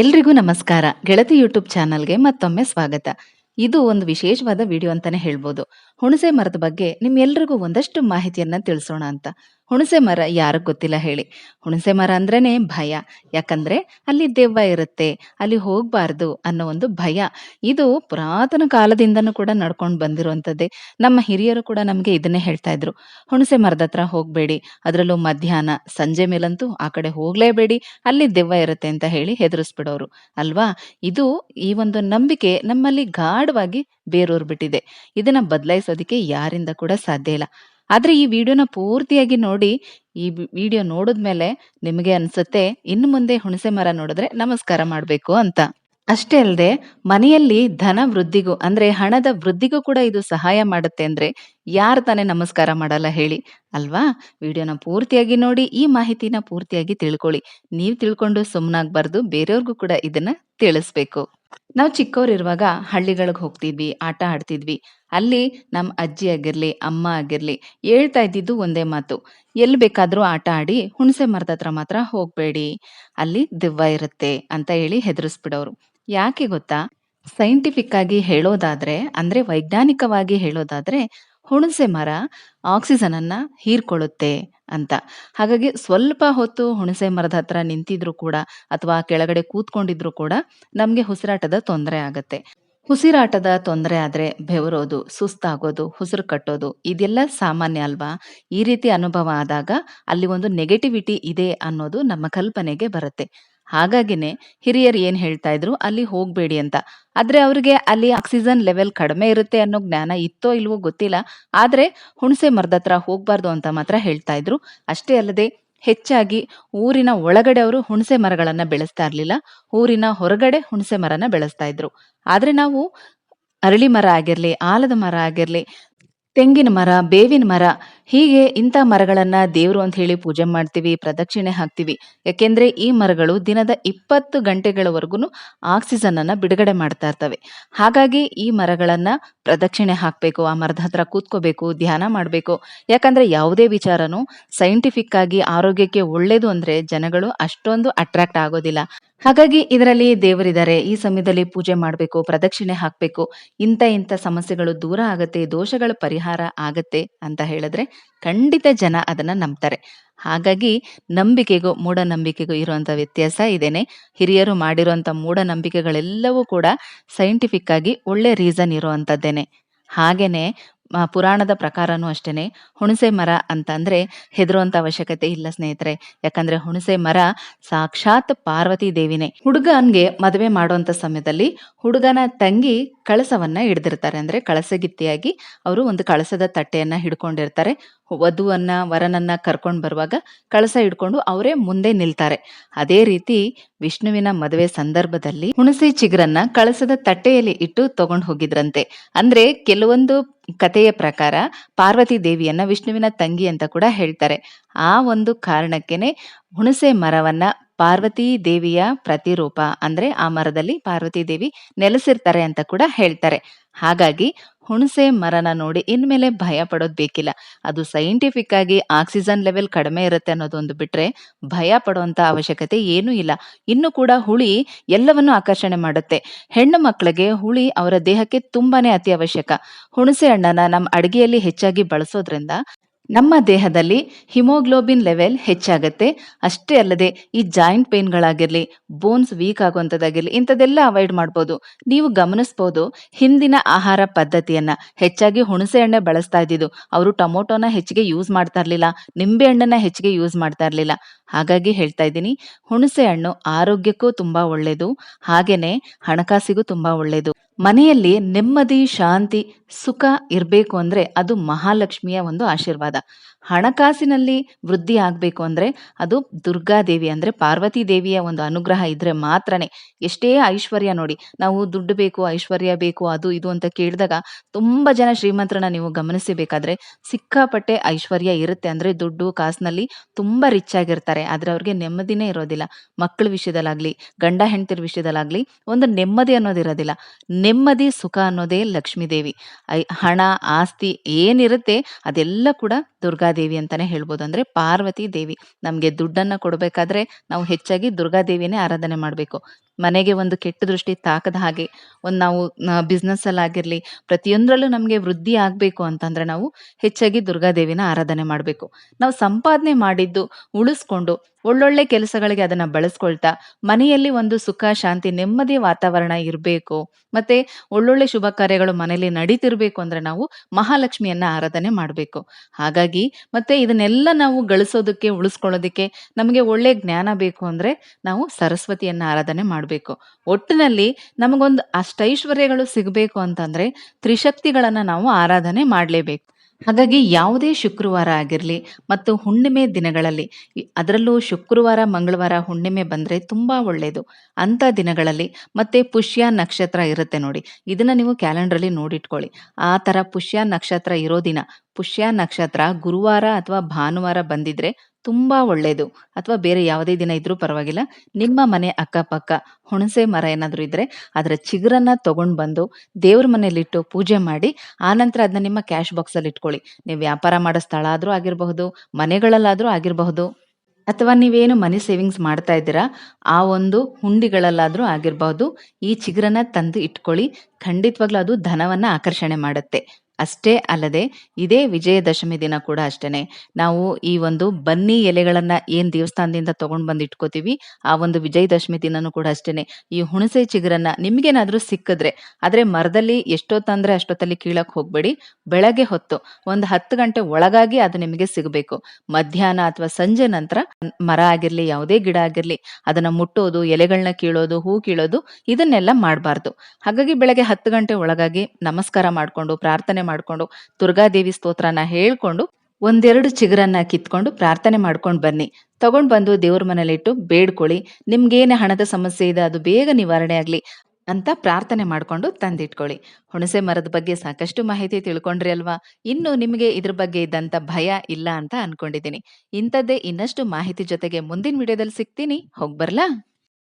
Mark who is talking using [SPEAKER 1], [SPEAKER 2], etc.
[SPEAKER 1] ಎಲ್ರಿಗೂ ನಮಸ್ಕಾರ. ಗೆಳತಿ ಯೂಟ್ಯೂಬ್ ಚಾನಲ್ಗೆ ಮತ್ತೊಮ್ಮೆ ಸ್ವಾಗತ. ಇದು ಒಂದು ವಿಶೇಷವಾದ ವಿಡಿಯೋ ಅಂತಾನೆ ಹೇಳ್ಬೋದು. ಹುಣಸೆ ಮರದ ಬಗ್ಗೆ ನಿಮ್ಮೆಲ್ರಿಗೂ ಒಂದಷ್ಟು ಮಾಹಿತಿಯನ್ನ ತಿಳಿಸೋಣ ಅಂತ. ಹುಣಸೆ ಮರ ಯಾರಿಗೆ ಗೊತ್ತಿಲ್ಲ ಹೇಳಿ. ಹುಣಸೆ ಮರ ಅಂದ್ರೇನೆ ಭಯ. ಯಾಕಂದ್ರೆ ಅಲ್ಲಿ ದೆವ್ವ ಇರುತ್ತೆ, ಅಲ್ಲಿ ಹೋಗ್ಬಾರ್ದು ಅನ್ನೋ ಒಂದು ಭಯ. ಇದು ಪುರಾತನ ಕಾಲದಿಂದನೂ ಕೂಡ ನಡ್ಕೊಂಡು ಬಂದಿರುವಂಥದ್ದೇ. ನಮ್ಮ ಹಿರಿಯರು ಕೂಡ ನಮ್ಗೆ ಇದನ್ನೇ ಹೇಳ್ತಾ ಇದ್ರು. ಹುಣಸೆ ಮರದ ಹತ್ರ ಹೋಗ್ಬೇಡಿ, ಅದರಲ್ಲೂ ಮಧ್ಯಾಹ್ನ, ಸಂಜೆ ಮೇಲಂತೂ ಆ ಕಡೆ ಹೋಗ್ಲೇಬೇಡಿ, ಅಲ್ಲಿ ದೆವ್ವ ಇರುತ್ತೆ ಅಂತ ಹೇಳಿ ಹೆದರಿಸ್ಬಿಡೋರು. ಅಲ್ವಾ? ಇದು ಈ ಒಂದು ನಂಬಿಕೆ ನಮ್ಮಲ್ಲಿ ಗಾಢವಾಗಿ ಬೇರೂರ್ಬಿಟ್ಟಿದೆ ಇದನ್ನ ಬದಲಾಯಿಸೋದಕ್ಕೆ ಯಾರಿಂದ ಕೂಡ ಸಾಧ್ಯ ಇಲ್ಲ. ಆದ್ರೆ ಈ ವಿಡಿಯೋನ ಪೂರ್ತಿಯಾಗಿ ನೋಡಿ, ಈ ವಿಡಿಯೋ ನೋಡಿದ್ಮೇಲೆ ನಿಮಗೆ ಅನ್ಸುತ್ತೆ, ಇನ್ನು ಮುಂದೆ ಹುಣಸೆ ಮರ ನೋಡಿದ್ರೆ ನಮಸ್ಕಾರ ಮಾಡಬೇಕು ಅಂತ. ಅಷ್ಟೇ ಅಲ್ಲದೆ ಮನೆಯಲ್ಲಿ ಧನ ವೃದ್ಧಿಗೂ ಅಂದ್ರೆ ಹಣದ ವೃದ್ಧಿಗೂ ಕೂಡ ಇದು ಸಹಾಯ ಮಾಡುತ್ತೆ ಅಂದ್ರೆ ಯಾರು ತಾನೇ ನಮಸ್ಕಾರ ಮಾಡಲ್ಲ ಹೇಳಿ. ಅಲ್ವಾ? ವಿಡಿಯೋನ ಪೂರ್ತಿಯಾಗಿ ನೋಡಿ, ಈ ಮಾಹಿತಿನ ಪೂರ್ತಿಯಾಗಿ ತಿಳ್ಕೊಳ್ಳಿ. ನೀವು ತಿಳ್ಕೊಂಡು ಸುಮ್ಮನಾಗ್ಬಾರ್ದು ಬೇರೆಯವ್ರಿಗೂ ಕೂಡ ಇದನ್ನ ತಿಳಿಸ್ಬೇಕು. ನಾವು ಚಿಕ್ಕವರಿರುವಾಗ ಹಳ್ಳಿಗಳಿಗೆ ಹೋಗ್ತಿದ್ವಿ, ಆಟ ಆಡ್ತಿದ್ವಿ. ಅಲ್ಲಿ ನಮ್ಮ ಅಜ್ಜಿ ಆಗಿರ್ಲಿ, ಅಮ್ಮ ಆಗಿರ್ಲಿ ಹೇಳ್ತಾ ಇದ್ದಿದ್ದು ಒಂದೇ ಮಾತು. ಎಲ್ಲಿ ಬೇಕಾದರೂ ಆಟ ಆಡಿ ಹುಣಸೆ ಮರದ ಹತ್ರ ಮಾತ್ರ ಹೋಗ್ಬೇಡಿ. ಅಲ್ಲಿ ದಿವ್ವ ಇರುತ್ತೆ ಅಂತ ಹೇಳಿ ಹೆದರಿಸ್ಬಿಡೋರು. ಯಾಕೆ ಗೊತ್ತಾ? ಸೈಂಟಿಫಿಕ್ ಆಗಿ ಹೇಳೋದಾದ್ರೆ, ಅಂದ್ರೆ ವೈಜ್ಞಾನಿಕವಾಗಿ ಹೇಳೋದಾದ್ರೆ ಹುಣಸೆ ಮರ ಆಕ್ಸಿಜನ್ ಅನ್ನ ಹೀರ್ಕೊಳ್ಳುತ್ತೆ. ಅಂತ. ಹಾಗಾಗಿ ಸ್ವಲ್ಪ ಹೊತ್ತು ಹುಣಸೆ ಮರದ ಹತ್ರ ನಿಂತಿದ್ರು ಕೂಡ ಅಥವಾ ಕೆಳಗಡೆ ಕೂತ್ಕೊಂಡಿದ್ರು ಕೂಡ ನಮ್ಗೆ ಉಸಿರಾಟದ ತೊಂದರೆ ಆಗತ್ತೆ. ಉಸಿರಾಟದ ತೊಂದರೆ ಆದ್ರೆ ಬೆವರೋದು, ಸುಸ್ತಾಗೋದು, ಉಸಿರು ಕಟ್ಟೋದು ಇದೆಲ್ಲ ಸಾಮಾನ್ಯ ಅಲ್ವಾ? ಈ ರೀತಿ ಅನುಭವ ಆದಾಗ ಅಲ್ಲಿ ಒಂದು ನೆಗೆಟಿವಿಟಿ ಇದೆ ಅನ್ನೋದು ನಮ್ಮ ಕಲ್ಪನೆಗೆ ಬರುತ್ತೆ. ಹಾಗಾಗಿನೇ ಹಿರಿಯರು ಏನ್ ಹೇಳ್ತಾ ಇದ್ರು? ಅಲ್ಲಿ ಹೋಗ್ಬೇಡಿ ಅಂತ. ಆದ್ರೆ ಅವ್ರಿಗೆ ಅಲ್ಲಿ ಆಕ್ಸಿಜನ್ ಲೆವೆಲ್ ಕಡಿಮೆ ಇರುತ್ತೆ ಅನ್ನೋ ಜ್ಞಾನ ಇತ್ತೋ ಇಲ್ವೋ ಗೊತ್ತಿಲ್ಲ. ಆದ್ರೆ ಹುಣಸೆ ಮರದ ಹತ್ರ ಹೋಗ್ಬಾರ್ದು ಅಂತ ಮಾತ್ರ ಹೇಳ್ತಾ ಇದ್ರು. ಅಷ್ಟೇ ಅಲ್ಲದೆ ಹೆಚ್ಚಾಗಿ ಊರಿನ ಒಳಗಡೆ ಅವರು ಹುಣಸೆ ಮರಗಳನ್ನ ಬೆಳೆಸ್ತಾ ಇರ್ಲಿಲ್ಲ. ಊರಿನ ಹೊರಗಡೆ ಹುಣಸೆ ಮರನ ಬೆಳೆಸ್ತಾ ಇದ್ರು. ಆದ್ರೆ ನಾವು ಅರಳಿ ಮರ ಆಗಿರ್ಲಿ, ಆಲದ ಮರ ಆಗಿರ್ಲಿ, ತೆಂಗಿನ ಮರ, ಬೇವಿನ ಮರ ಹೀಗೆ ಇಂಥ ಮರಗಳನ್ನ ದೇವ್ರು ಅಂತ ಹೇಳಿ ಪೂಜೆ ಮಾಡ್ತೀವಿ, ಪ್ರದಕ್ಷಿಣೆ ಹಾಕ್ತೀವಿ. ಯಾಕೆಂದ್ರೆ ಈ ಮರಗಳು ದಿನದ ಇಪ್ಪತ್ತು ಗಂಟೆಗಳವರೆಗೂ ಆಕ್ಸಿಜನ್ ಅನ್ನ ಬಿಡುಗಡೆ ಮಾಡ್ತಾ ಇರ್ತವೆ. ಹಾಗಾಗಿ ಈ ಮರಗಳನ್ನ ಪ್ರದಕ್ಷಿಣೆ ಹಾಕ್ಬೇಕು, ಆ ಮರದ ಹತ್ರ ಕೂತ್ಕೋಬೇಕು, ಧ್ಯಾನ ಮಾಡ್ಬೇಕು. ಯಾಕಂದ್ರೆ ಯಾವುದೇ ವಿಚಾರನೂ ಸೈಂಟಿಫಿಕ್ ಆಗಿ ಆರೋಗ್ಯಕ್ಕೆ ಒಳ್ಳೇದು ಅಂದ್ರೆ ಜನಗಳು ಅಷ್ಟೊಂದು ಅಟ್ರಾಕ್ಟ್ ಆಗೋದಿಲ್ಲ. ಹಾಗಾಗಿ ಇದರಲ್ಲಿ ದೇವರಿದ್ದಾರೆ, ಈ ಸಮಯದಲ್ಲಿ ಪೂಜೆ ಮಾಡಬೇಕು, ಪ್ರದಕ್ಷಿಣೆ ಹಾಕ್ಬೇಕು. ಇಂಥ ಇಂಥ ಸಮಸ್ಯೆಗಳು ದೂರ ಆಗತ್ತೆ, ದೋಷಗಳ ಪರಿಹಾರ ಆಗತ್ತೆ ಅಂತ ಹೇಳಿದ್ರೆ ಖಂಡಿತ ಜನ ಅದನ್ನ ನಂಬ್ತಾರೆ. ಹಾಗಾಗಿ ನಂಬಿಕೆಗೂ ಮೂಢನಂಬಿಕೆಗೂ ಇರುವಂತ ವ್ಯತ್ಯಾಸ ಇದೇನೆ. ಹಿರಿಯರು ಮಾಡಿರುವಂತ ಮೂಢನಂಬಿಕೆಗಳೆಲ್ಲವೂ ಕೂಡ ಸೈಂಟಿಫಿಕ್ ಆಗಿ ಒಳ್ಳೆ ರೀಸನ್ ಇರುವಂತದ್ದೇನೆ. ಹಾಗೇನೆ ಪುರಾಣದ ಪ್ರಕಾರನೂ ಅಷ್ಟೇ ಹುಣಸೆ ಮರ ಅಂತಂದ್ರೆ ಹೆದರುವಂತ ಅವಶ್ಯಕತೆ ಇಲ್ಲ ಸ್ನೇಹಿತರೆ. ಯಾಕಂದ್ರೆ ಹುಣಸೆ ಮರ ಸಾಕ್ಷಾತ್ ಪಾರ್ವತಿ ದೇವಿನೇ. ಹುಡುಗನ್ಗೆ ಮದುವೆ ಮಾಡುವಂತ ಸಮಯದಲ್ಲಿ ಹುಡುಗನ ತಂಗಿ ಕಳಸವನ್ನ ಹಿಡ್ದಿರ್ತಾರೆ. ಅಂದ್ರೆ ಕಳಸಗಿತ್ತಿಯಾಗಿ ಅವರು ಒಂದು ಕಳಸದ ತಟ್ಟೆಯನ್ನ ಹಿಡ್ಕೊಂಡಿರ್ತಾರೆ. ವಧುವನ್ನ, ವರನನ್ನ ಕರ್ಕೊಂಡು ಬರುವಾಗ ಕಳಸ ಹಿಡ್ಕೊಂಡು ಅವರೇ ಮುಂದೆ ನಿಲ್ತಾರೆ. ಅದೇ ರೀತಿ ವಿಷ್ಣುವಿನ ಮದುವೆ ಸಂದರ್ಭದಲ್ಲಿ ಹುಣಸೆ ಚಿಗುರನ್ನ ಕಳಸದ ತಟ್ಟೆಯಲ್ಲಿ ಇಟ್ಟು ತಗೊಂಡು ಹೋಗಿದ್ರಂತೆ. ಅಂದ್ರೆ ಕೆಲವೊಂದು ಕಥೆಯ ಪ್ರಕಾರ ಪಾರ್ವತಿ ದೇವಿಯನ್ನ ವಿಷ್ಣುವಿನ ತಂಗಿ ಅಂತ ಕೂಡ ಹೇಳ್ತಾರೆ. ಆ ಒಂದು ಕಾರಣಕ್ಕೆನೆ ಹುಣಸೆ ಮರವನ್ನ ಪಾರ್ವತಿ ದೇವಿಯ ಪ್ರತಿರೂಪ ಅಂದ್ರೆ ಆ ಮರದಲ್ಲಿ ಪಾರ್ವತಿ ದೇವಿ ನೆಲೆಸಿರ್ತಾರೆ ಅಂತ ಕೂಡ ಹೇಳ್ತಾರೆ. ಹಾಗಾಗಿ ಹುಣಸೆ ಮರನ ನೋಡಿ ಇನ್ಮೇಲೆ ಭಯ ಪಡೋದ್ ಬೇಕಿಲ್ಲ. ಅದು ಸೈಂಟಿಫಿಕ್ ಆಗಿ ಆಕ್ಸಿಜನ್ ಲೆವೆಲ್ ಕಡಿಮೆ ಇರುತ್ತೆ ಅನ್ನೋದೊಂದು ಬಿಟ್ರೆ ಭಯ ಪಡುವಂತ ಅವಶ್ಯಕತೆ ಏನೂ ಇಲ್ಲ. ಇನ್ನು ಕೂಡ ಹುಳಿ ಎಲ್ಲವನ್ನು ಆಕರ್ಷಣೆ ಮಾಡುತ್ತೆ. ಹೆಣ್ಣು ಮಕ್ಕಳಿಗೆ ಹುಳಿ ಅವರ ದೇಹಕ್ಕೆ ತುಂಬಾನೇ ಅತಿ ಅವಶ್ಯಕ ಹುಣಸೆ ಹಣ್ಣನ್ನ ನಮ್ಮ ಅಡಿಗೆಯಲ್ಲಿ ಹೆಚ್ಚಾಗಿ ಬಳಸೋದ್ರಿಂದ ನಮ್ಮ ದೇಹದಲ್ಲಿ ಹಿಮೋಗ್ಲೋಬಿನ್ ಲೆವೆಲ್ ಹೆಚ್ಚಾಗತ್ತೆ. ಅಷ್ಟೇ ಅಲ್ಲದೆ ಈ ಜಾಯಿಂಟ್ ಪೇನ್ಗಳಾಗಿರಲಿ, ಬೋನ್ಸ್ ವೀಕ್ ಆಗುವಂಥದ್ದಾಗಿರಲಿ, ಇಂಥದ್ದೆಲ್ಲ ಅವಾಯ್ಡ್ ಮಾಡ್ಬೋದು. ನೀವು ಗಮನಿಸ್ಬೋದು, ಹಿಂದಿನ ಆಹಾರ ಪದ್ಧತಿಯನ್ನ ಹೆಚ್ಚಾಗಿ ಹುಣಸೆ ಹಣ್ಣೆ ಬಳಸ್ತಾ ಇದ್ದಿದ್ದು, ಅವರು ಟೊಮೊಟೊನ ಹೆಚ್ಚಿಗೆ ಯೂಸ್ ಮಾಡ್ತಾ ಇರ್ಲಿಲ್ಲ, ನಿಂಬೆ ಹಣ್ಣನ್ನ ಹೆಚ್ಚಿಗೆ ಯೂಸ್ ಮಾಡ್ತಾ ಇರ್ಲಿಲ್ಲ. ಹಾಗಾಗಿ ಹೇಳ್ತಾ ಇದ್ದೀನಿ, ಹುಣಸೆ ಹಣ್ಣು ಆರೋಗ್ಯಕ್ಕೂ ತುಂಬಾ ಒಳ್ಳೇದು ಹಾಗೆಯೇ ಹಣಕಾಸಿಗೂ ತುಂಬಾ ಒಳ್ಳೇದು. ಮನೆಯಲ್ಲಿ ನೆಮ್ಮದಿ ಶಾಂತಿ ಸುಖ ಇರಬೇಕು ಅಂದ್ರೆ ಅದು ಮಹಾಲಕ್ಷ್ಮಿಯ ಒಂದು ಆಶೀರ್ವಾದ. ಹಣಕಾಸಿನಲ್ಲಿ ವೃದ್ಧಿ ಆಗ್ಬೇಕು ಅಂದ್ರೆ ಅದು ದುರ್ಗಾದೇವಿ ಅಂದ್ರೆ ಪಾರ್ವತಿ ದೇವಿಯ ಒಂದು ಅನುಗ್ರಹ ಇದ್ರೆ ಮಾತ್ರನೇ. ಎಷ್ಟೇ ಐಶ್ವರ್ಯ ನೋಡಿ, ನಾವು ದುಡ್ಡು ಬೇಕು, ಐಶ್ವರ್ಯ ಬೇಕು, ಅದು ಇದು ಅಂತ ಕೇಳಿದಾಗ ತುಂಬಾ ಜನ ಶ್ರೀಮಂತರನ್ನ ನೀವು ಗಮನಿಸಬೇಕಾದ್ರೆ ಸಿಕ್ಕಾಪಟ್ಟೆ ಐಶ್ವರ್ಯ ಇರುತ್ತೆ ಅಂದ್ರೆ ದುಡ್ಡು ಕಾಸಿನಲ್ಲಿ ತುಂಬಾ ರಿಚ್ ಆಗಿರ್ತಾರೆ. ಆದ್ರೆ ಅವ್ರಿಗೆ ನೆಮ್ಮದಿನೇ ಇರೋದಿಲ್ಲ. ಮಕ್ಕಳ ವಿಷಯದಲ್ಲಾಗ್ಲಿ, ಗಂಡ ಹೆಂಡತಿರ ವಿಷಯದಲ್ಲಾಗ್ಲಿ ಒಂದು ನೆಮ್ಮದಿ ಅನ್ನೋದಿರೋದಿಲ್ಲ ನೆಮ್ಮದಿ, ಸುಖ ಅನ್ನೋದೇ ಲಕ್ಷ್ಮೀದೇವಿ ಐ, ಹಣ, ಆಸ್ತಿ ಏನಿರುತ್ತೆ ಅದೆಲ್ಲ ಕೂಡ ದುರ್ಗಾದೇವಿ ಅಂತಾನೆ ಹೇಳ್ಬೋದು. ಅಂದ್ರೆ ಪಾರ್ವತಿ ದೇವಿ. ನಮ್ಗೆ ದುಡ್ಡನ್ನ ಕೊಡಬೇಕಾದ್ರೆ ನಾವು ಹೆಚ್ಚಾಗಿ ದುರ್ಗಾದೇವಿನೇ ಆರಾಧನೆ ಮಾಡಬೇಕು. ಮನೆಗೆ ಒಂದು ಕೆಟ್ಟ ದೃಷ್ಟಿ ತಾಕದ ಹಾಗೆ, ಒಂದು ನಾವು ಬಿಸ್ನೆಸ್ ಅಲ್ಲಿ ಆಗಿರ್ಲಿ, ಪ್ರತಿಯೊಂದರಲ್ಲೂ ನಮಗೆ ವೃದ್ಧಿ ಆಗ್ಬೇಕು ಅಂತಂದ್ರೆ ನಾವು ಹೆಚ್ಚಾಗಿ ದುರ್ಗಾದೇವಿನ ಆರಾಧನೆ ಮಾಡಬೇಕು. ನಾವು ಸಂಪಾದನೆ ಮಾಡಿದ್ದು ಉಳಿಸ್ಕೊಂಡು ಒಳ್ಳೊಳ್ಳೆ ಕೆಲಸಗಳಿಗೆ ಅದನ್ನ ಬಳಸ್ಕೊಳ್ತಾ ಮನೆಯಲ್ಲಿ ಒಂದು ಸುಖ, ಶಾಂತಿ ನೆಮ್ಮದಿ ವಾತಾವರಣ ಇರಬೇಕು. ಮತ್ತೆ ಒಳ್ಳೊಳ್ಳೆ ಶುಭ ಕಾರ್ಯಗಳು ಮನೆಯಲ್ಲಿ ನಡೀತಿರ್ಬೇಕು ಅಂದ್ರೆ ನಾವು ಮಹಾಲಕ್ಷ್ಮಿಯನ್ನ ಆರಾಧನೆ ಮಾಡಬೇಕು. ಹಾಗಾಗಿ ಮತ್ತೆ ಇದನ್ನೆಲ್ಲ ನಾವು ಗಳಿಸೋದಕ್ಕೆ, ಉಳಿಸ್ಕೊಳ್ಳೋದಕ್ಕೆ ನಮಗೆ ಒಳ್ಳೆ ಜ್ಞಾನ ಬೇಕು ಅಂದ್ರೆ ನಾವು ಸರಸ್ವತಿಯನ್ನ ಆರಾಧನೆ ಮಾಡಬೇಕು. ಒಟ್ಟಿನಲ್ಲಿ ನಮಗೊಂದು ಅಷ್ಟೈಶ್ವರ್ಯಗಳು ಸಿಗಬೇಕು ಅಂತಂದ್ರೆ ತ್ರಿಶಕ್ತಿಗಳನ್ನ ನಾವು ಆರಾಧನೆ ಮಾಡಲೇಬೇಕು. ಹಾಗಾಗಿ ಯಾವುದೇ ಶುಕ್ರವಾರ ಆಗಿರಲಿ ಮತ್ತು ಹುಣ್ಣಿಮೆ ದಿನಗಳಲ್ಲಿ ಅದರಲ್ಲೂ ಶುಕ್ರವಾರ, ಮಂಗಳವಾರ, ಹುಣ್ಣಿಮೆ ಬಂದ್ರೆ ತುಂಬಾ ಒಳ್ಳೆಯದು ಅಂತ ದಿನಗಳಲ್ಲಿ ಮತ್ತೆ ಪುಷ್ಯ ನಕ್ಷತ್ರ ಇರುತ್ತೆ ನೋಡಿ. ಇದನ್ನ ನೀವು ಕ್ಯಾಲೆಂಡ್ರಲ್ಲಿ ನೋಡಿಟ್ಕೊಳ್ಳಿ. ಆ ಥರ ಪುಷ್ಯ ನಕ್ಷತ್ರ ಇರೋ ದಿನ ಪುಷ್ಯ ನಕ್ಷತ್ರ ಗುರುವಾರ ಅಥವಾ ಭಾನುವಾರ ಬಂದಿದ್ರೆ ತುಂಬಾ ಒಳ್ಳೇದು. ಅಥವಾ ಬೇರೆ ಯಾವುದೇ ದಿನ ಇದ್ರೂ ಪರವಾಗಿಲ್ಲ. ನಿಮ್ಮ ಮನೆ ಅಕ್ಕಪಕ್ಕ ಹುಣಸೆ ಮರ ಏನಾದರೂ ಇದ್ರೆ ಅದರ ಚಿಗುರನ್ನ ತಗೊಂಡ್ ಬಂದು ದೇವ್ರ ಮನೇಲಿಟ್ಟು ಪೂಜೆ ಮಾಡಿ ಆನಂತರ ಅದನ್ನ ನಿಮ್ಮ ಕ್ಯಾಶ್ ಬಾಕ್ಸ್ ಅಲ್ಲಿ ಇಟ್ಕೊಳ್ಳಿ. ನೀವು ವ್ಯಾಪಾರ ಮಾಡೋ ಸ್ಥಳ ಆದರೂ ಆಗಿರಬಹುದು, ಮನೆಗಳಲ್ಲಾದ್ರೂ ಆಗಿರಬಹುದು, ಅಥವಾ ನೀವೇನು ಮನಿ ಸೇವಿಂಗ್ಸ್ ಮಾಡ್ತಾ ಇದ್ದೀರಾ, ಆ ಒಂದು ಹುಂಡಿಗಳಲ್ಲಾದ್ರೂ ಆಗಿರಬಹುದು, ಈ ಚಿಗುರನ್ನ ತಂದು ಇಟ್ಕೊಳ್ಳಿ. ಖಂಡಿತವಾಗ್ಲೂ ಅದು ಧನವನ್ನ ಆಕರ್ಷಣೆ ಮಾಡುತ್ತೆ. ಅಷ್ಟೇ ಅಲ್ಲದೆ ಇದೇ ವಿಜಯದಶಮಿ ದಿನ ಕೂಡ ಅಷ್ಟೇನೆ. ನಾವು ಈ ಒಂದು ಬನ್ನಿ ಎಲೆಗಳನ್ನ ಏನ್ ದೇವಸ್ಥಾನದಿಂದ ತಗೊಂಡ್ ಬಂದು ಇಟ್ಕೋತೀವಿ, ಆ ಒಂದು ವಿಜಯದಶಮಿ ದಿನನೂ ಕೂಡ ಅಷ್ಟೇನೆ. ಈ ಹುಣಸೆ ಚಿಗುರನ್ನ ನಿಮ್ಗೇನಾದ್ರೂ ಸಿಕ್ಕಿದ್ರೆ, ಆದ್ರೆ ಮರದಲ್ಲಿ ಎಷ್ಟೊತ್ತಂದ್ರೆ ಅಷ್ಟೊತ್ತಲ್ಲಿ ಕೀಳಕ್ ಹೋಗ್ಬೇಡಿ. ಬೆಳಗ್ಗೆ ಹೊತ್ತು ಒಂದು ಹತ್ತು ಗಂಟೆ ಒಳಗಾಗಿ ಅದು ನಿಮಗೆ ಸಿಗಬೇಕು. ಮಧ್ಯಾಹ್ನ ಅಥವಾ ಸಂಜೆ ನಂತರ ಮರ ಆಗಿರ್ಲಿ, ಯಾವುದೇ ಗಿಡ ಆಗಿರ್ಲಿ, ಅದನ್ನ ಮುಟ್ಟೋದು ಎಲೆಗಳನ್ನ ಕೀಳೋದು, ಹೂ ಕೀಳೋದು, ಇದನ್ನೆಲ್ಲ ಮಾಡಬಾರ್ದು. ಹಾಗಾಗಿ ಬೆಳಗ್ಗೆ ಹತ್ತು ಗಂಟೆ ಒಳಗಾಗಿ ನಮಸ್ಕಾರ ಮಾಡ್ಕೊಂಡು, ಪ್ರಾರ್ಥನೆ ಮಾಡ್ಕೊಂಡು ದುರ್ಗಾದೇವಿ ಸ್ತೋತ್ರನ ಹೇಳ್ಕೊಂಡು ಒಂದೆರಡು ಚಿಗುರನ್ನ ಕಿತ್ಕೊಂಡು ಪ್ರಾರ್ಥನೆ ಮಾಡ್ಕೊಂಡು ಬನ್ನಿ. ತಗೊಂಡ್ ಬಂದು ದೇವ್ರ ಮನೇಲಿಟ್ಟು ಬೇಡ್ಕೊಳ್ಳಿ. ನಿಮ್ಗೇನೆ ಹಣದ ಸಮಸ್ಯೆ ಇದೆ ಅದು ಬೇಗ ನಿವಾರಣೆ ಆಗಲಿ ಅಂತ ಪ್ರಾರ್ಥನೆ ಮಾಡ್ಕೊಂಡು ತಂದಿಟ್ಕೊಳ್ಳಿ. ಹುಣಸೆ ಮರದ ಬಗ್ಗೆ ಸಾಕಷ್ಟು ಮಾಹಿತಿ ತಿಳ್ಕೊಂಡ್ರಿ ಅಲ್ವಾ? ಇನ್ನು ನಿಮಗೆ ಇದ್ರ ಬಗ್ಗೆ ಇದ್ದಂಥ ಭಯ ಇಲ್ಲ ಅಂತ ಅನ್ಕೊಂಡಿದ್ದೀನಿ. ಇಂಥದ್ದೇ ಇನ್ನಷ್ಟು ಮಾಹಿತಿ ಜೊತೆಗೆ ಮುಂದಿನ ವಿಡಿಯೋದಲ್ಲಿ ಸಿಗ್ತೀನಿ. ಹೋಗ್ಬರ್ಲಾ